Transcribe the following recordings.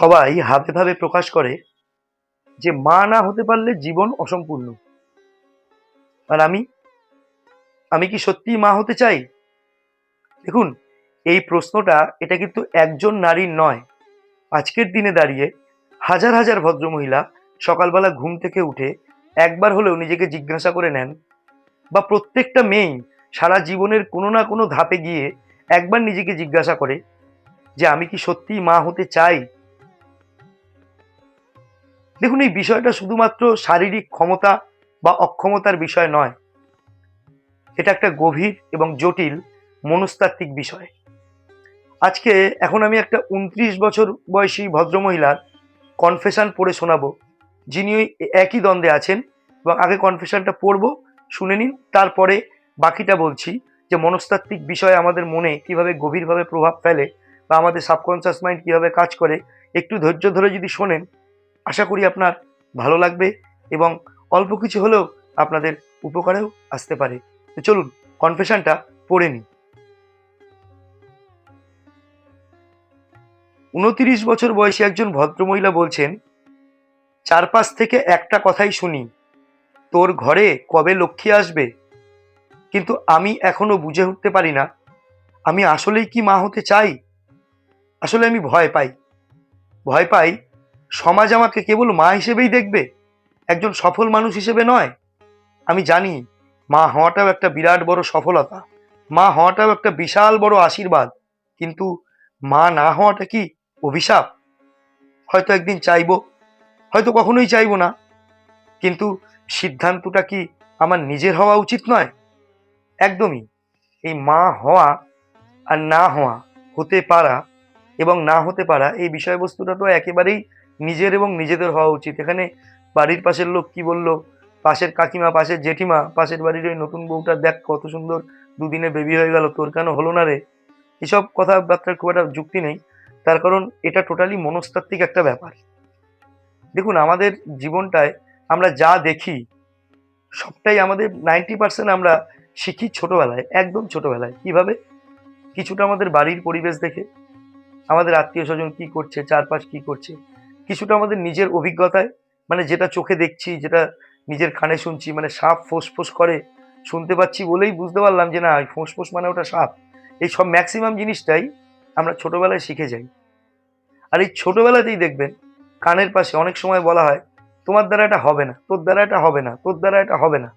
সবাই হাবে ভাবে প্রকাশ করে যে মা না হতে পারলে জীবন অসম্পূর্ণ। আর আমি আমি কি সত্যি মা হতে চাই? দেখুন, এই প্রশ্নটা, এটা কিন্তু একজন নারীর নয়। আজকের দিনে দাঁড়িয়ে হাজার হাজার ভদ্রমহিলা সকালবেলা ঘুম থেকে উঠে একবার হলেও নিজেকে জিজ্ঞাসা করে নেন, বা প্রত্যেকটা মেয়েই সারা জীবনের কোনো না কোনো ধাপে গিয়ে একবার নিজেকে জিজ্ঞাসা করে যে আমি কি সত্যি মা হতে চাই? দেখুন, এই বিষয়টা শুধুমাত্র শারীরিক ক্ষমতা বা অক্ষমতার বিষয় নয়। এটা একটা গভীর এবং জটিল মনস্তাত্ত্বিক বিষয়। আজকে এখন আমি একটা উনত্রিশ বছর বয়সী ভদ্রমহিলার কনফেশান পড়ে শোনাবো। যিনি ওই একই দ্বন্দ্বে আছেন এবং আগে কনফেশনটা পড়ব, শুনে নিন, তারপরে বাকিটা বলছি যে মনস্তাত্ত্বিক বিষয় আমাদের মনে কীভাবে গভীরভাবে প্রভাব ফেলে বা আমাদের সাবকনসিয়াস মাইন্ড কীভাবে কাজ করে, একটু ধৈর্য ধরে যদি শোনেন আশা করি আপনার ভালো লাগবে এবং অল্প কিছু হলেও আপনাদের উপকারেও আসতে পারে। চলুন কনফেশনটা পড়ে নিই। উনতিরিশ বছর বয়সী একজন ভদ্রমহিলা বলছেন, চারপাশ থেকে একটা কথাই শুনি, তোর ঘরে কবে লক্ষ্মী আসবে? কিন্তু আমি এখনও বুঝে উঠতে পারি না, আমি আসলেই কি মা হতে চাই? আসলে আমি ভয় পাই। ভয় পাই সমাজ আমাকে কেবল মা হিসেবেই দেখবে? একজন সফল মানুষ হিসেবে নয়। আমি জানি, মা হওয়াটাও একটা বিরাট বড় সফলতা। মা হওয়াটাও একটা বিশাল বড় আশীর্বাদ। কিন্তু মা না হওয়াটা কি অভিশাপ? হয়তো একদিন চাইব, হয়তো কখনোই চাইব না। কিন্তু সিদ্ধান্তটা কি আমার নিজের হওয়া উচিত নয়? একদমই। এই মা হওয়া আর না হওয়া হতে পারা এবং না হতে পারা এই বিষয়বস্তুটা তো একেবারেই নিজের এবং নিজেদের হওয়া উচিত। এখানে বাড়ির পাশের লোক কি বলল? পাশের কাকিমা, পাশের জেঠিমা, পাশের বাড়ির ওই নতুন বউটা, দেখ কত সুন্দর দুদিনে বেবি হয়ে গেল, তোর কেন হলো না রে? এসব কথাবার্তার খুব একটা যুক্তি নেই। তার কারণ এটা টোটালি মনস্তাত্ত্বিক একটা ব্যাপার। দেখুন, আমাদের জীবনটায় আমরা যা দেখি, সবটাই আমাদের নাইনটি পার্সেন্ট আমরা শিখি ছোটোবেলায়, একদম ছোটোবেলায়। কীভাবে? কিছুটা আমাদের বাড়ির পরিবেশ দেখে। আমাদের আত্মীয় স্বজন কী করছে, চারপাশ কি করছে। কিছুটা আমাদের নিজের অভিজ্ঞতায় মানে যেটা চোখে দেখছি, যেটা নিজের কানে শুনছি মানে সাপ ফোঁস ফোঁস করে, শুনতে পাচ্ছি বলেই বুঝতে পারলাম যে না ফোঁস ফোঁস মানে ওটা সাপ। এই সব ম্যাক্সিমাম জিনিসটাই আমরা ছোটবেলায় শিখে যাই। আর এই ছোটবেলাতেই দেখবেন, কানের পাশে অনেক সময় বলা হয়, তোমার দ্বারা এটা হবে না, তোর দ্বারা এটা হবে না, তোর দ্বারা এটা হবে না।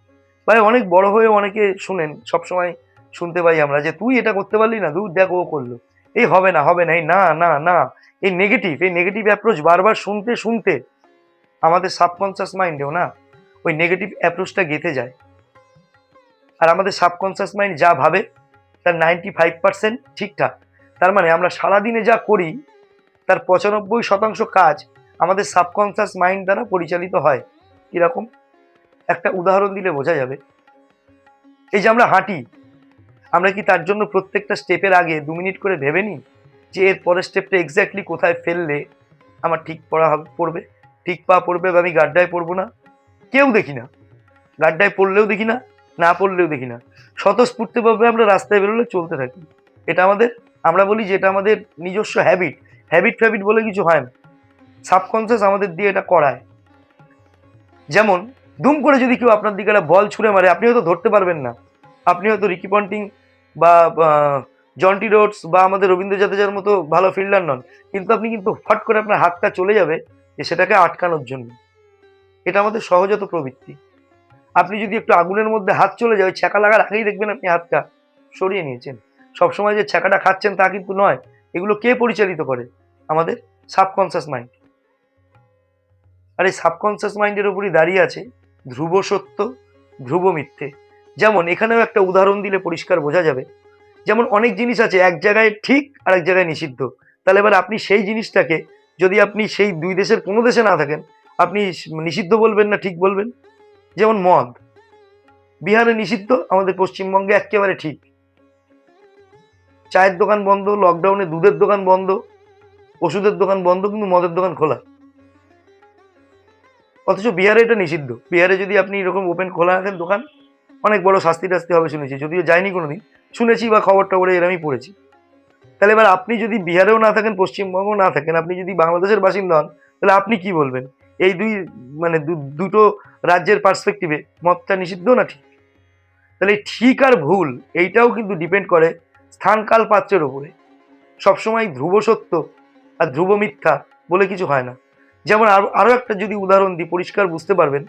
ভাই অনেক বড় হয়ে অনেকে শুনেন, সবসময় শুনতে পাই আমরা যে, তুই এটা করতে পারলি না, দূর দেখ ও করল। এই হবে না হবে না, এই না না না এই নেগেটিভ এই নেগেটিভ অ্যাপ্রোচ বারবার শুনতে শুনতে আমাদের সাবকনসিয়াস মাইন্ডেও না ওই নেগেটিভ অ্যাপ্রোচটা গেঁথে যায়। আর আমাদের সাবকনসিয়াস মাইন্ড যা ভাবে, তার নাইনটি ফাইভ পার্সেন্ট ঠিকঠাক। তার মানে আমরা সারাদিনে যা করি, তার পঁচানব্বই শতাংশ কাজ আমাদের সাবকনসিয়াস মাইন্ড দ্বারা পরিচালিত হয়। কীরকম? একটা উদাহরণ দিলে বোঝা যাবে। এই যে আমরা হাঁটি, আমরা কি তার জন্য প্রত্যেকটা স্টেপের আগে দু মিনিট করে ভেবে নিই? যে এর পরের স্টেপটা এক্স্যাক্টলি কোথায় ফেললে আমার ঠিক পড়া হবে, পড়বে? ঠিক পা পড়বে বা আমি গাড্ডায় পড়ব না? কেউ দেখি না। গাড্ডায় পড়লেও দেখি না না পড়লেও দেখি না। স্বতঃস্ফূর্তভাবে আমরা রাস্তায় বেরোলে চলতে থাকি। এটা আমাদের, আমরা বলি যে এটা আমাদের নিজস্ব হ্যাবিট হ্যাবিট ফ্যাবিট বলে কিছু হয় না। সাবকনসিয়াস আমাদের দিয়ে এটা করায়। যেমন, দুম করে যদি কেউ আপনার দিকে একটা বল ছুঁড়ে মারে, আপনি হয়তো ধরতে পারবেন না। আপনি হয়তো রিকি পন্টিং বা জন্টি রোডস বা আমাদের রবীন্দ্র জাদেজার মতো ভালো ফিল্ডার নন, কিন্তু আপনি কিন্তু ফট করে আপনার হাতটা চলে যাবে যে সেটাকে আটকানোর জন্য। এটা আমাদের সহজাত প্রবৃত্তি। আপনি যদি একটু আগুনের মধ্যে হাত চলে যায় ছ্যাঁকা লাগার আগেই দেখবেন আপনি হাতটা সরিয়ে নিয়েছেন। সবসময় যে ছ্যাঁকাটা খাচ্ছেন তা কিন্তু নয়, এগুলো কে পরিচালিত করে? আমাদের সাবকনসিয়াস মাইন্ড আর এই সাবকনসিয়াস মাইন্ডের উপরই দাঁড়িয়ে আছে ধ্রুব সত্য, ধ্রুব মিথ্যে। যেমন এখানেও একটা উদাহরণ দিলে পরিষ্কার বোঝা যাবে যেমন অনেক জিনিস আছে, এক জায়গায় ঠিক আর এক জায়গায় নিষিদ্ধ। তাহলে এবার আপনি সেই জিনিসটাকে যদি আপনি সেই দুই দেশের কোনো দেশে না থাকেন, আপনি নিষিদ্ধ বলবেন না ঠিক বলবেন? যেমন মদ। বিহারে নিষিদ্ধ, আমাদের পশ্চিমবঙ্গে একেবারে ঠিক। চায়ের দোকান বন্ধ লকডাউনে দুধের দোকান বন্ধ, ওষুধের দোকান বন্ধ, কিন্তু মদের দোকান খোলা। অথচ বিহারে এটা নিষিদ্ধ। বিহারে যদি আপনি এরকম ওপেন খোলা রাখেন দোকান, অনেক বড় শাস্তি টাস্তি হবে শুনেছি, যদিও যায়নি কোনোদিন। শুনেছি বা খবর টবরে এরমই পড়েছি। তাহলে এবার আপনি যদি বিহারেও না থাকেন, পশ্চিমবঙ্গও না থাকেন, আপনি যদি বাংলাদেশের বাসিন্দা হন, তাহলে আপনি কি বলবেন? এই দুই মানে দুটো রাজ্যের পার্সপেক্টিভে মতটা নিষিদ্ধ না ঠিক? তাহলে ঠিক আর ভুল, এইটাও কিন্তু ডিপেন্ড করে স্থানকাল পাত্রের ওপরে সবসময় ধ্রুব সত্য আর ধ্রুব মিথ্যা বলে কিছু হয় না। যেমন আরও আরও একটা যদি উদাহরণ দিই, পরিষ্কার বুঝতে পারবেন,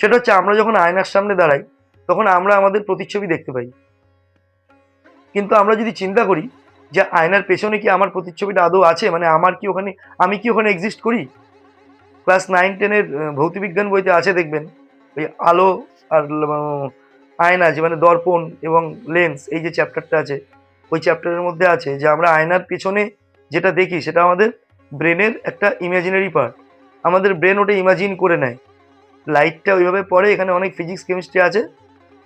সেটা হচ্ছে আমরা যখন আয়নার সামনে দাঁড়াই, তখন আমরা আমাদের প্রতিচ্ছবি দেখতে পাই। কিন্তু আমরা যদি চিন্তা করি যে আয়নার পেছনে কি আমার প্রতিচ্ছবিটা আদৌ আছে? মানে আমার কি ওখানে, আমি কি ওখানে এক্সিস্ট করি? ক্লাস নাইন টেনের ভৌতবিজ্ঞান বইতে আছে দেখবেন। ওই আলো আর আয়না যে মানে দর্পণ এবং লেন্স এই যে চ্যাপ্টারটা আছে, ওই চ্যাপ্টারের মধ্যে আছে যে আমরা আয়নার পেছনে যেটা দেখি সেটা আমাদের ব্রেনের একটা ইমাজিনারি পার্ট আমাদের ব্রেন ওটা ইমাজিন করে নেয়। লাইটটা ওইভাবে পড়ে, এখানে অনেক ফিজিক্স কেমিস্ট্রি আছে।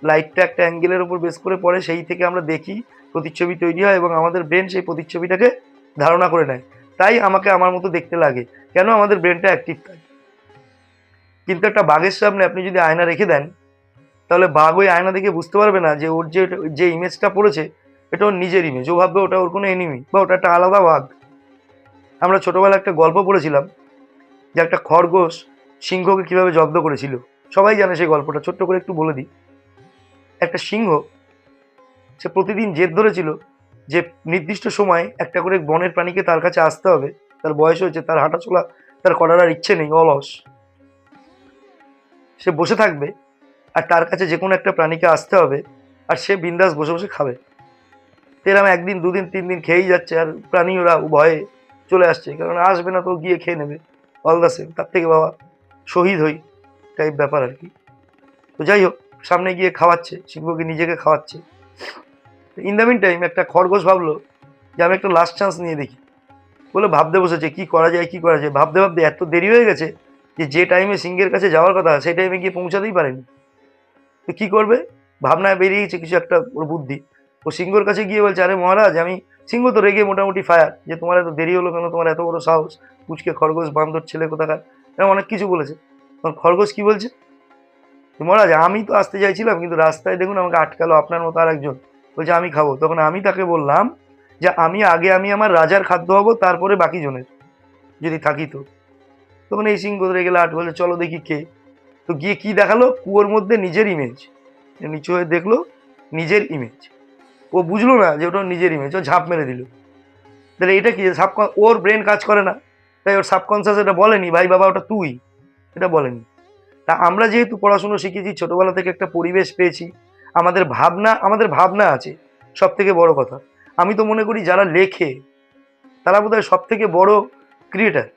লাইটটা একটা অ্যাঙ্গেলের উপর বেস করে পড়ে, সেই থেকে আমরা দেখি প্রতিচ্ছবি তৈরি হয় এবং আমাদের ব্রেন সেই প্রতিচ্ছবিটাকে ধারণা করে নেয়। তাই আমাকে আমার মতো দেখতে লাগে। কেন? আমাদের ব্রেনটা অ্যাক্টিভ থাকে। কিন্তু একটা বাঘের সামনে আপনি যদি আয়না রেখে দেন, তাহলে বাঘ ওই আয়না দেখে বুঝতে পারবে না যে ওর যে যে ইমেজটা পড়েছে, এটা ওর নিজের ইমেজ ও ভাববে ওটা ওর কোনো এনিমি বা ওটা একটা আলাদা বাঘ। আমরা ছোটবেলায় একটা গল্প পড়েছিলাম যে একটা খরগোশ সিংহকে কীভাবে জব্দ করেছিল। সবাই জানে সেই গল্পটা। ছোট্ট করে একটু বলে দিই। একটা সিংহ সে প্রতিদিন জেদ ধরেছিল যে নির্দিষ্ট সময়ে একটা করে বনের প্রাণীকে তার কাছে আসতে হবে। তার বয়স হয়েছে, তার হাঁটা চলা, তার করার আর ইচ্ছে নেই, অলস। সে বসে থাকবে আর তার কাছে যে কোনো একটা প্রাণীকে আসতে হবে আর সে বিন্দাস বসে বসে খাবে। এরম একদিন, দুদিন, তিন দিন খেয়েই যাচ্ছে আর প্রাণী ওরা ভয়ে চলে আসছে। কারণ আসবে না তো গিয়ে খেয়ে নেবে। অল দ্য সেম তার থেকে বাবা শহীদ হই টাইপ ব্যাপার আর কি। তো যাই হোক, সামনে গিয়ে খাওয়াচ্ছে সিংহকে নিজেকে খাওয়াচ্ছে। ইন দ্য মিন টাইম একটা খরগোশ ভাবলো যে আমি একটা লাস্ট চান্স নিয়ে দেখি। বলে ভাবতে বসেছে, কি করা যায়, কি করা যায়? ভাবতে ভাবতে এত দেরি হয়ে গেছে যে যে টাইমে সিংহের কাছে যাওয়ার কথা, সেই টাইমে গিয়ে পৌঁছাতেই পারেনি। তো কী করবে? ভাবনায় বেরিয়ে গেছে কিছু একটা ওর বুদ্ধি। ও সিংহর কাছে গিয়ে বলছে, আরে মহারাজ, আমি সিংহ তো রেগে মোটামুটি ফায়ার যে তোমার এত দেরি হলো কেন? তোমার এত বড় সাহস। কুচকে খরগোশ, বান্দর, ছেলে কোথাকার? এরকম অনেক কিছু বলেছে। তখন খরগোশ কি বলছে? মহারাজ, আমি তো আসতে চাইছিলাম, কিন্তু রাস্তায় দেখুন আমাকে আটকালো আপনার মতো আর একজন বলছে, আমি খাব। তখন আমি তাকে বললাম যে, আমি আগে আমি আমার রাজার খাদ্য হব তারপরে বাকি জনের, যদি থাকি তো। তখন এই সিংহ ধরে গেলে আট বলে চলো দেখি কে। তো গিয়ে কি দেখাল? কুয়োর মধ্যে নিজের ইমেজ নিচু হয়ে দেখল, নিজের ইমেজ ও বুঝলো না যে ওটা নিজের ইমেজ ও ঝাঁপ মেরে দিল। তাহলে এটা কি? সাবকন ওর ব্রেন কাজ করে না। তাই ওর সাবকনসিয়াস এটা বলেনি, ভাই বাবা, ওটা তুই। এটা বলেনি। তা আমরা যেহেতু পড়াশুনো শিখেছি, ছোটোবেলা থেকে একটা পরিবেশ পেয়েছি আমাদের ভাবনা আমাদের ভাবনা আছে সব থেকে বড় কথা। আমি তো মনে করি যারা লেখে, তারা বোধহয় সব থেকে বড় ক্রিয়েটার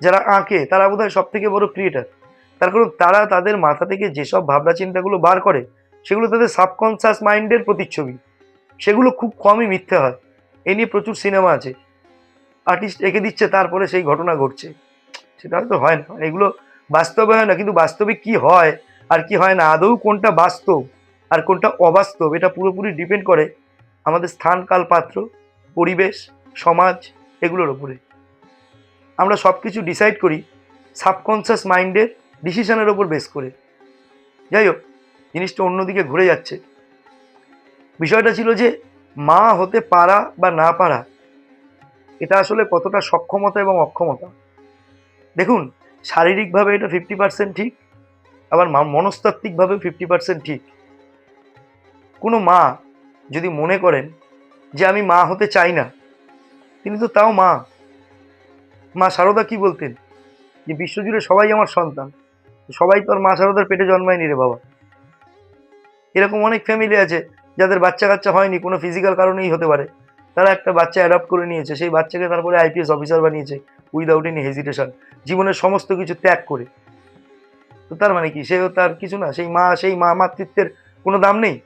যারা আঁকে, তারা বোধহয় সব থেকে বড় ক্রিয়েটার তার কারণ তারা তাদের মাথা থেকে যেসব ভাবনা চিন্তাগুলো বার করে, সেগুলো তাদের সাবকনসিয়াস মাইন্ডের প্রতিচ্ছবি। সেগুলো খুব কমই মিথ্যে হয়। এ নিয়ে প্রচুর সিনেমা আছে। আর্টিস্ট এঁকে দিচ্ছে, তারপরে সেই ঘটনা ঘটছে। সেটা হয়তো হয় না। এগুলো বাস্তবে হয় না, কিন্তু বাস্তবে কি হয় আর কি হয় না, আদৌ কোনটা বাস্তব? আর কোনটা অবাস্তব, এটা পুরোপুরি ডিপেন্ড করে আমাদের স্থান কাল পাত্র পরিবেশ, সমাজ এগুলোর ওপরে আমরা সব কিছু ডিসাইড করি সাবকনসিয়াস মাইন্ডের ডিসিশনের ওপর বেস করে। যাই হোক, জিনিসটা অন্যদিকে ঘুরে যাচ্ছে। বিষয়টা ছিল যে মা হতে পারা বা না পারা, এটা আসলে কতটা সক্ষমতা এবং অক্ষমতা? দেখুন, শারীরিকভাবে এটা ফিফটি পার্সেন্ট ঠিক, আবার মা- মনস্তাত্ত্বিকভাবেও ফিফটি পার্সেন্ট ঠিক। কোনো মা যদি মনে করেন যে আমি মা হতে চাই না, তিনি তো তাও মা। মা সারদা কি বলতেন? যে বিশ্বজুড়ে সবাই আমার সন্তান, সবাই তো আর মা সারদার পেটে জন্মায়নি রে বাবা। এরকম অনেক ফ্যামিলি আছে যাদের বাচ্চা কাচ্চা হয়নি, কোনো ফিজিক্যাল কারণেই হতে পারে। তারা একটা বাচ্চা অ্যাডাপ্ট করে নিয়েছে, সেই বাচ্চাকে তারপরে আইপিএস অফিসার বানিয়েছে উইদাউট এনি হেজিটেশন জীবনের সমস্ত কিছু ত্যাগ করে। তো তার মানে কি? সেও তার কিছু না, সেই মা সেই মা মাতৃত্বের কোনো দাম নেই?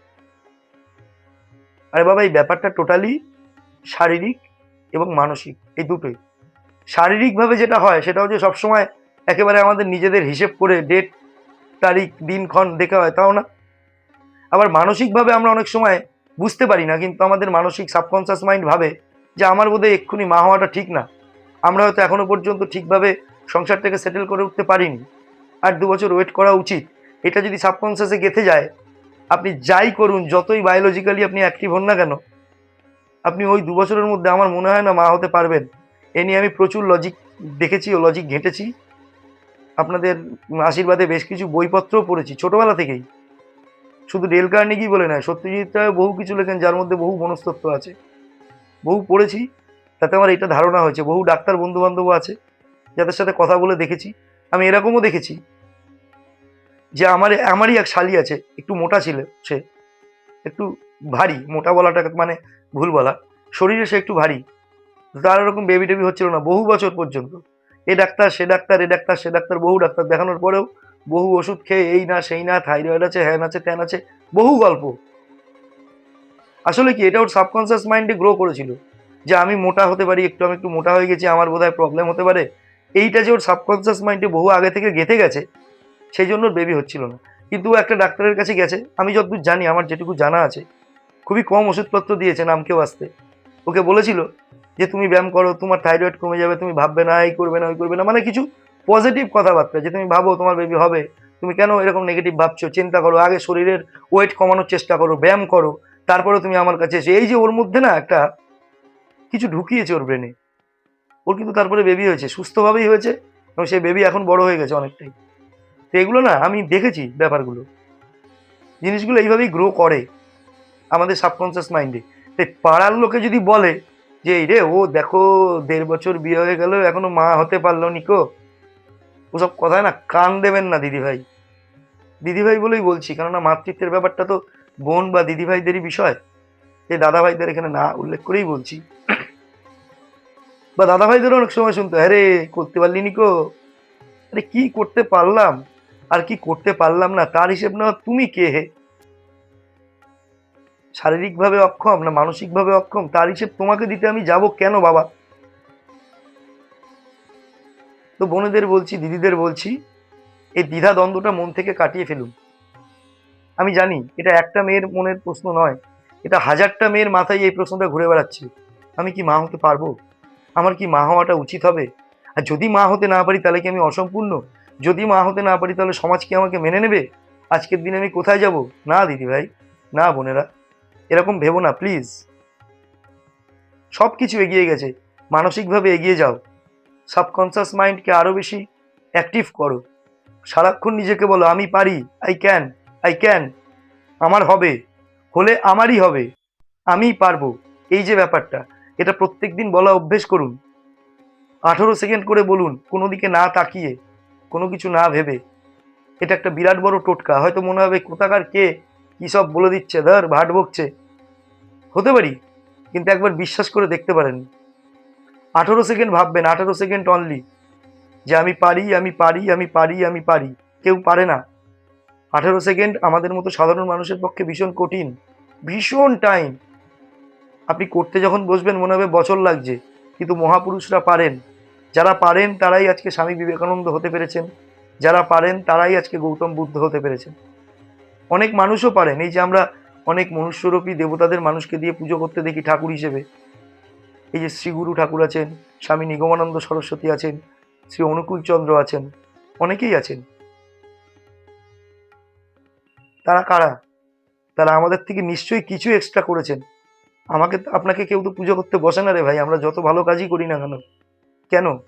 আরে বাবা, এই ব্যাপারটা টোটালি শারীরিক এবং মানসিক, এই দুটোই। শারীরিকভাবে যেটা হয়, সেটা হচ্ছে সবসময় একেবারে আমাদের নিজেদের হিসেব করে ডেট তারিখ, দিনক্ষণ দেখা হয়, তাও না? আবার মানসিকভাবে আমরা অনেক সময় বুঝতে পারি না, কিন্তু আমাদের মানসিক সাবকনসিয়াস মাইন্ড ভাবে যে আমার বোধহয় এক্ষুনি মা হওয়াটা ঠিক না। আমরা হয়তো এখনও পর্যন্ত ঠিকভাবে সংসারটাকে সেটেল করে উঠতে পারিনি। আর দু বছর ওয়েট করা উচিত। এটা যদি সাবকনসিয়াসে গেঁথে যায় আপনি যাই করুন, যতই বায়োলজিক্যালি আপনি অ্যাক্টিভ হন না কেন, আপনি ওই দু বছরের মধ্যে আমার মনে হয় না মা হতে পারবেন। এ নিয়ে আমি প্রচুর লজিক দেখেছি ও লজিক ঘেঁটেছি। আপনাদের আশীর্বাদে বেশ কিছু বইপত্রও পড়েছি, ছোটোবেলা থেকেই। শুধু ডেল কার্নেগি বলে নয়, সত্যজিৎ রায় বহু কিছু লেখেন যার মধ্যে বহু মনস্তত্ব আছে। বহু পড়েছি, তাতে আমার এটা ধারণা হয়েছে। বহু ডাক্তার বন্ধু বান্ধবও আছে, যাদের সাথে কথা বলে দেখেছি। আমি এরকমও দেখেছি। যে আমার, আমারই এক শালি আছে, একটু মোটা ছিল সে, একটু ভারী, মোটা বলাটা মানে ভুল বলা, শরীরে সে একটু ভারী, তার এরকম বেবি টেবি হচ্ছিল না, বহু বছর পর্যন্ত। এ ডাক্তার, সে ডাক্তার, এ ডাক্তার, সে ডাক্তার, বহু ডাক্তার দেখানোর পরেও বহু ওষুধ খেয়ে এই না, সেই না, থাইরয়েড আছে, হ্যান আছে, ত্যান আছে, বহু গল্প। আসলে কি, এটা ওর সাবকনসিয়াস মাইন্ডে গ্রো করেছিল, যে আমি মোটা হতে পারি, একটু আমি একটু মোটা হয়ে গেছি, আমার বোধহয় প্রবলেম হতে পারে। এইটা যে ওর সাবকনসিয়াস মাইন্ডে বহু আগে থেকে গেঁথে গেছে সেই জন্য বেবি হচ্ছিল না। কিন্তু একটা ডাক্তারের কাছে গেছে। আমি যতদূর জানি, আমার যেটুকু জানা আছে, খুবই কম ওষুধপত্র দিয়েছে নামকেও আসতে। ওকে বলেছিল যে, তুমি ব্যায়াম করো, তোমার থাইরয়েড কমে যাবে, তুমি ভাববে না, এই করবে না, ওই করবে না। মানে কিছু পজিটিভ কথাবার্তা যে, তুমি ভাবো তোমার বেবি হবে। তুমি কেন এরকম নেগেটিভ ভাবছ? চিন্তা করো, আগে শরীরের ওয়েট কমানোর চেষ্টা করো, ব্যায়াম করো। তারপরে তুমি আমার কাছে এসে এই যে, ওর মধ্যে না একটা কিছু ঢুকিয়েছে ওর ব্রেনে ওর কিন্তু তারপরে বেবি হয়েছে, সুস্থভাবেই হয়েছে এবং সেই বেবি এখন বড় হয়ে গেছে অনেকটাই। তো এগুলো না আমি দেখেছি ব্যাপারগুলো। জিনিসগুলো এইভাবেই গ্রো করে আমাদের সাবকনসিয়াস মাইন্ডে তাই পাড়ার লোকে যদি বলে যে এই রে ও দেখো, দেড় বছর বিয়ে হয়ে গেল, এখনও মা হতে পারল নিকো ওসব কথায় না কান দেবেন না দিদিভাই। দিদিভাই বলেই বলছি, কেননা মাতৃত্বের ব্যাপারটা তো বোন বা দিদিভাইদেরই বিষয়। এই দাদাভাইদের এখানে না উল্লেখ করেই বলছি। বা দাদাভাইদেরও অনেক সময় শুনতো আরে, করতে পারলি নিকো আরে, কি করতে পারলাম? আর কি করতে পারলাম না, তার হিসেব না তুমি কে হে? শারীরিকভাবে অক্ষম না মানসিকভাবে অক্ষম, তার হিসেব তোমাকে দিতে আমি যাব কেন বাবা? তো বোনেদের বলছি, দিদিদের বলছি, এই দ্বিধা দ্বন্দ্বটা মন থেকে কাটিয়ে ফেলুন। আমি জানি এটা একটা মেয়ের মনের প্রশ্ন নয়, এটা হাজারটা মেয়ের মাথায় এই প্রশ্নটা ঘুরে বেড়াচ্ছে। আমি কি মা হতে পারব? আমার কি মা হওয়াটা উচিত হবে? আর যদি মা হতে না পারি, তাহলে কি আমি অসম্পূর্ণ? যদি মা হতে না পারি তাহলে সমাজ কি আমাকে মেনে নেবে? আজকের দিনে আমি কোথায় যাব? না দিদি ভাই না, বোনেরা। এরকম ভেবো না, প্লিজ। সব কিছু এগিয়ে গেছে। মানসিকভাবে এগিয়ে যাও। সাবকনসিয়াস মাইন্ডকে আরও বেশি অ্যাক্টিভ করো। সারাক্ষণ নিজেকে বলো, আমি পারি। আই ক্যান আই ক্যান আমার হবে। হলে আমারই হবে। আমিই পারব। এই যে ব্যাপারটা, এটা প্রত্যেক দিন বলা অভ্যেস করুন। আঠেরো সেকেন্ড করে বলুন, কোনো দিকে না তাকিয়ে। কোনো কিছু না ভেবে। এটা একটা বিরাট বড় টোটকা। হয়তো মনে হবে, কোথাকার কে? কী সব বলে দিচ্ছে? ধর, ভাট বকছে। হতে পারি, কিন্তু একবার বিশ্বাস করে দেখতে পারেন। আঠেরো সেকেন্ড ভাববেন, আঠেরো সেকেন্ড অনলি যে আমি পারি আমি পারি আমি পারি আমি পারি। কেউ পারে না। আঠেরো সেকেন্ড আমাদের মতো সাধারণ মানুষের পক্ষে ভীষণ কঠিন। ভীষণ টাইম আপনি করতে যখন বসবেন, মনে হবে বছর লাগছে। কিন্তু মহাপুরুষরা পারেন। যারা পারেন তারাই আজকে স্বামী বিবেকানন্দ হতে পেরেছেন। যারা পারেন তারাই আজকে গৌতম বুদ্ধ হতে পেরেছেন। অনেক মানুষও পারেন, এই যে আমরা অনেক মনুষ্যরূপী দেবতাদের মানুষকে দিয়ে পুজো করতে দেখি ঠাকুর হিসেবে। এই যে শ্রীগুরু ঠাকুর আছেন, স্বামী নিগমানন্দ সরস্বতী আছেন, শ্রী অনুকূল চন্দ্র আছেন, অনেকেই আছেন। তারা কারা? তারা আমাদের থেকে নিশ্চয়ই কিছু এক্সট্রা করেছেন। আমাকে আপনাকে কেউ তো পুজো করতে বসে না রে ভাই, আমরা যত ভালো কাজই করি না কেন? কেন?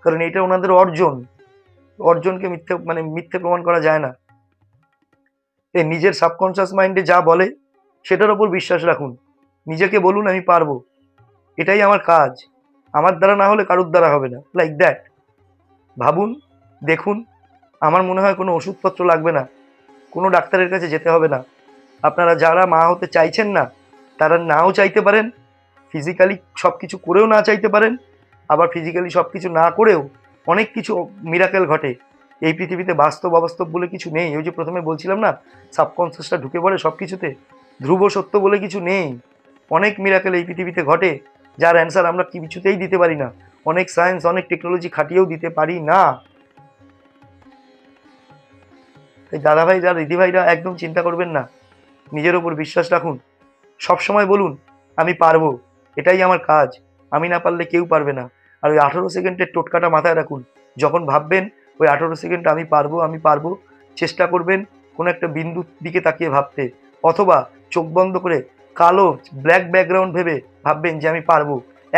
কারণ এটা ওনাদের অর্জন। অর্জনকে মিথ্যে মানে মিথ্যে প্রমাণ করা যায় না। এ নিজের সাবকনসিয়াস মাইন্ডে যা বলে, সেটার ওপর বিশ্বাস রাখুন। নিজেকে বলুন, আমি পারব। এটাই আমার কাজ। আমার দ্বারা না হলে কারোর দ্বারা হবে না। লাইক দ্যাট ভাবুন, দেখুন। আমার মনে হয় কোনো ওষুধপত্র লাগবে না। কোনো ডাক্তারের কাছে যেতে হবে না। আপনারা যারা মা হতে চাইছেন না, তারা নাও চাইতে পারেন। ফিজিক্যালি সব কিছু করেও না চাইতে পারেন। আবার ফিজিক্যালি সব কিছু না করেও অনেক কিছু মিরাকেল ঘটে। এই পৃথিবীতে বাস্তব অবাস্তব বলে কিছু নেই। ওই যে প্রথমে বলছিলাম না সাবকনসিয়াসটা ঢুকে পড়ে সব কিছুতে ধ্রুব সত্য বলে কিছু নেই। অনেক মিরাকেল এই পৃথিবীতে ঘটে, যার অ্যান্সার আমরা কিছুতেই দিতে পারি না। অনেক সায়েন্স অনেক টেকনোলজি খাটিয়েও দিতে পারি না। তাই দাদাভাই যা দিদিভাইরা একদম চিন্তা করবেন না, নিজের ওপর বিশ্বাস রাখুন। সব সময় বলুন, আমি পারব, এটাই আমার কাজ। আমি না পারলে কেউ পারবে না। আর ওই আঠেরো সেকেন্ডের টোটকাটা মাথায় রাখুন। যখন ভাববেন, ওই আঠেরো সেকেন্ড আমি পারব আমি পারব, চেষ্টা করবেন কোনো একটা বিন্দুর দিকে তাকিয়ে ভাবতে। অথবা চোখ বন্ধ করে কালো ব্ল্যাক ব্যাকগ্রাউন্ড ভেবে ভাববেন যে আমি পারব।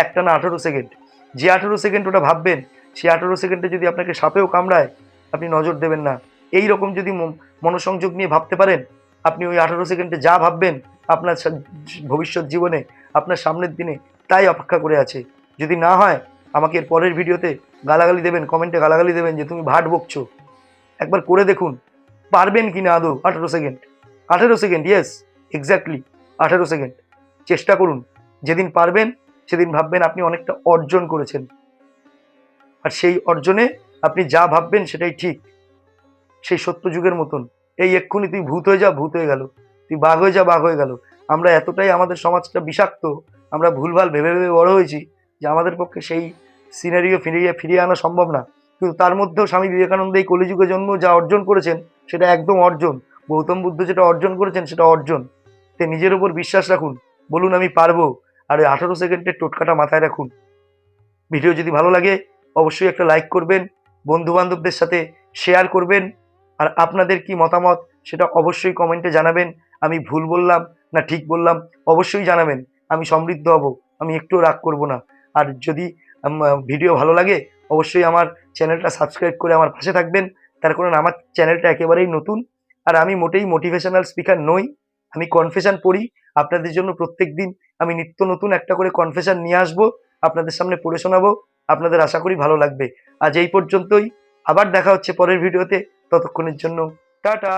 একটা না আঠেরো সেকেন্ড। যে আঠেরো সেকেন্ড ওটা ভাববেন সেই আঠেরো সেকেন্ডে যদি আপনাকে সাপেও কামড়ায়, আপনি নজর দেবেন না। এই রকম যদি মনোসংযোগ নিয়ে ভাবতে পারেন, আপনি ওই আঠেরো সেকেন্ডে যা ভাববেন আপনার ভবিষ্যৎ জীবনে, আপনার সামনের দিনে তাই অপেক্ষা করে আছে। যদি না হয় আমাকে এর পরের ভিডিওতে গালাগালি দেবেন, কমেন্টে গালাগালি দেবেন যে তুমি ভাট বকছো। একবার করে দেখুন, পারবেন কি না আদৌ? আঠেরো সেকেন্ড। আঠেরো সেকেন্ড ইয়েস এক্স্যাক্টলি আঠেরো সেকেন্ড। চেষ্টা করুন, যেদিন পারবেন, সেদিন ভাববেন আপনি অনেকটা অর্জন করেছেন। আর সেই অর্জনে আপনি যা ভাববেন সেটাই ঠিক। সেই সত্য যুগের মতন। এই এক্ষুনি তুই ভূত হয়ে যা, ভূত হয়ে গেল। তুই বাঘ হয়ে যা, বাঘ হয়ে গেল। আমরা এতটাই আমাদের সমাজটা বিষাক্ত, আমরা ভুলভাল ভেবে ভেবে বড় হয়েছি যে আমাদের পক্ষে সেই সিনারিও ফিরিয়ে ফিরিয়ে আনা সম্ভব না। কিন্তু তার মধ্যেও স্বামী বিবেকানন্দ এই কলিযুগের জন্ম যা অর্জন করেছেন, সেটা একদম অর্জন। গৌতম বুদ্ধ যেটা অর্জন করেছেন, সেটা অর্জন। তে নিজের উপর বিশ্বাস রাখুন। বলুন, আমি পারব। আর ওই আঠারো সেকেন্ডের টোটকাটা মাথায় রাখুন। ভিডিও যদি ভালো লাগে, অবশ্যই একটা লাইক করবেন বন্ধু বান্ধবদের সাথে শেয়ার করবেন। আর আপনাদের কি মতামত, সেটা অবশ্যই কমেন্টে জানাবেন। আমি ভুল বললাম না ঠিক বললাম, অবশ্যই জানাবেন। আমি সমৃদ্ধ হব। আমি একটুও রাগ করব না। আর যদি ভিডিও ভালো লাগে, অবশ্যই আমার চ্যানেলটা সাবস্ক্রাইব করে আমার পাশে থাকবেন। তার কারণ আমার চ্যানেলটা একেবারেই নতুন। আর আমি মোটেই মোটিভেশনাল স্পিকার নই। আমি কনফেশন পড়ি। আপনাদের জন্য প্রত্যেক দিন আমি নিত্য নতুন একটা করে কনফেশন নিয়ে আসব। আপনাদের সামনে পড়ে শোনাবো। আপনাদের আশা করি ভালো লাগবে। আজ এই পর্যন্তই। আবার দেখা হচ্ছে পরের ভিডিওতে ততক্ষণের জন্য টাটা!